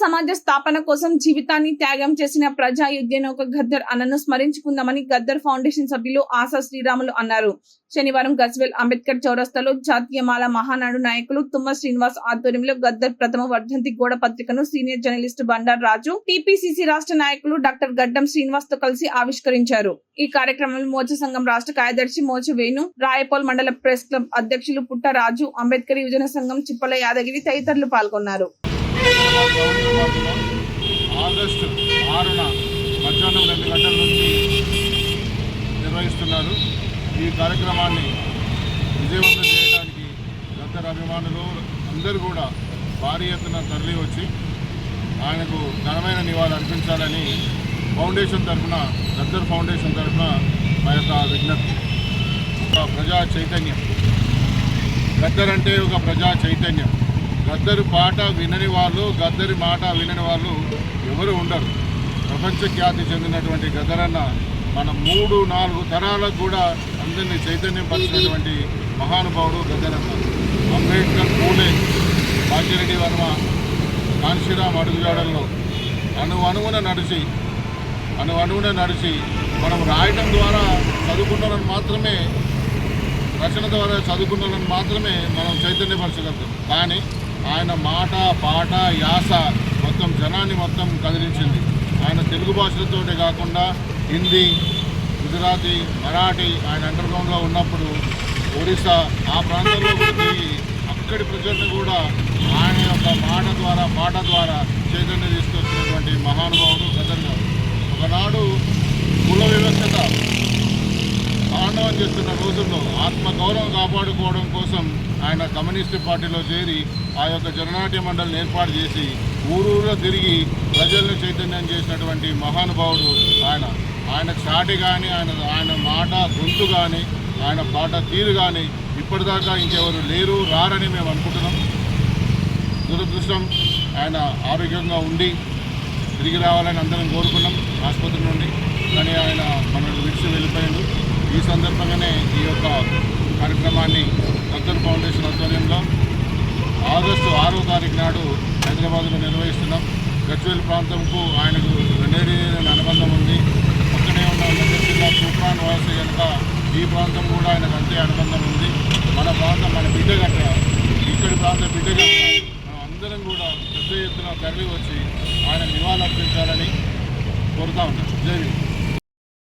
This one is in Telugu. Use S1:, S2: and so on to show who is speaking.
S1: సమాజ స్థాపన కోసం జీవితాన్ని త్యాగం చేసిన ప్రజా యుద్ధనౌక గద్దర్ అన్నను స్మరించుకుందామని గద్దర్ ఫౌండేషన్ సభ్యులు ఆశా శ్రీరాములు అన్నారు. శనివారం గజ్వేల్ అంబేద్కర్ చౌరస్తాలో జాతీయమాల మహానాడు నాయకులు తుమ్మ శ్రీనివాస్ ఆధ్వర్యంలో గద్దర్ ప్రథమ వర్ధంతి గోడ పత్రికను senior journalist Bandar Raju TPCC రాష్ట్ర నాయకులు డాక్టర్ గడ్డం శ్రీనివాస్తో కలిసి ఆవిష్కరించారు. ఈ కార్యక్రమంలో మోచ సంఘం రాష్ట్ర కార్యదర్శి మోచ వేణు రాయపాల్ మండల ప్రెస్ క్లబ్ అధ్యక్షులు పుట్ట రాజు అంబేద్కర్ యువజన సంఘం చిప్పల యాదగిరి తదితరులు పాల్గొన్నారు.
S2: గవర్నమెంట్లో ఆగస్టు ఆరున మధ్యాహ్నం రెండు గంటల నుంచి నిర్వహిస్తున్నారు. ఈ కార్యక్రమాన్ని విజయవంతం చేయడానికి గద్దర్ అభిమానులు అందరూ కూడా భారీ ఎత్తున తరలి వచ్చి ఆయనకు ఘనమైన నివాళులు అర్పించాలని ఫౌండేషన్ తరఫున గద్దర్ ఫౌండేషన్ తరఫున మా యొక్క విజ్ఞప్తి. ఒక ప్రజా చైతన్యం. గద్దర్ అంటే ఒక ప్రజా చైతన్యం. గద్దరి పాట వినని వాళ్ళు గద్దరి మాట వినని వాళ్ళు ఎవరు ఉండరు. ప్రపంచ ఖ్యాతి చెందినటువంటి గద్దరన్న మన మూడు నాలుగు తరాలకు కూడా అందరినీ చైతన్యం పరిచినటువంటి మహానుభావుడు గద్దరన్న. అంబేద్కర్ పూలే భాగ్యరెడ్డి వర్మ కాన్షీరామ్ అడుగుజాడల్లో అణు అణువున నడిచి అణు అణువున నడిచి మనం రాయటం ద్వారా చదువుకున్నలను మాత్రమే రచన ద్వారా చదువుకున్నలను మాత్రమే మనం చైతన్యపరచగలుగుతాం. కానీ ఆయన మాట పాట యాస మొత్తం జనాన్ని మొత్తం కదిలించింది. ఆయన తెలుగు భాషలతోటే కాకుండా హిందీ గుజరాతీ మరాఠీ ఆయన అండర్గ్రౌండ్లో ఉన్నప్పుడు ఒరిస్సా ఆ ప్రాంతంలో కూడా అక్కడి ప్రజలను కూడా ఆయన యొక్క మాట ద్వారా పాట ద్వారా చైతన్యం తీసుకొచ్చినటువంటి మహానుభావుడు గదర్ గారు. ఒకనాడు తాండవం చేస్తున్న రోజుల్లో ఆత్మగౌరవం కాపాడుకోవడం కోసం ఆయన కమ్యూనిస్ట్ పార్టీలో చేరి ఆ యొక్క జననాట్య మండలిని ఏర్పాటు చేసి ఊరూరులో తిరిగి ప్రజలను చైతన్యం చేసినటువంటి మహానుభావుడు ఆయన. ఆయన చాటి కానీ ఆయన ఆయన మాట గొంతు కానీ ఆయన పాట తీరు కానీ ఇప్పటిదాకా ఇంకెవరు లేరు రారని మేము అనుకుంటున్నాం. దురదృష్టం ఆయన ఆరోగ్యంగా ఉండి తిరిగి రావాలని అందరం కోరుకున్నాం. ఆసుపత్రి నుండి కానీ ఆయన మనల్ని విడిచి వెళ్ళిపోయాడు. సందర్భంగానే ఈ యొక్క కార్యక్రమాన్ని గద్దర్ ఫౌండేషన్ ఆధ్వర్యంలో ఆగస్టు ఆరో తారీఖు నాడు హైదరాబాద్లో నిర్వహిస్తున్నాం. గజ్వేల్ ప్రాంతంకు ఆయనకు రెండేడి అనుబంధం ఉంది. పక్కనే ఉన్న జిల్లా తూప్రాన్ వాస కనుక ఈ ప్రాంతం కూడా ఆయనకు అంతే అనుబంధం ఉంది. మన ప్రాంతం మన బిడ్డ గట్ట ఇక్కడి ప్రాంతం బిడ్డ గట్ట అందరం కూడా పెద్ద ఎత్తున తరలి వచ్చి ఆయన నివాళులర్పించాలని కోరుతా ఉన్నాం. జై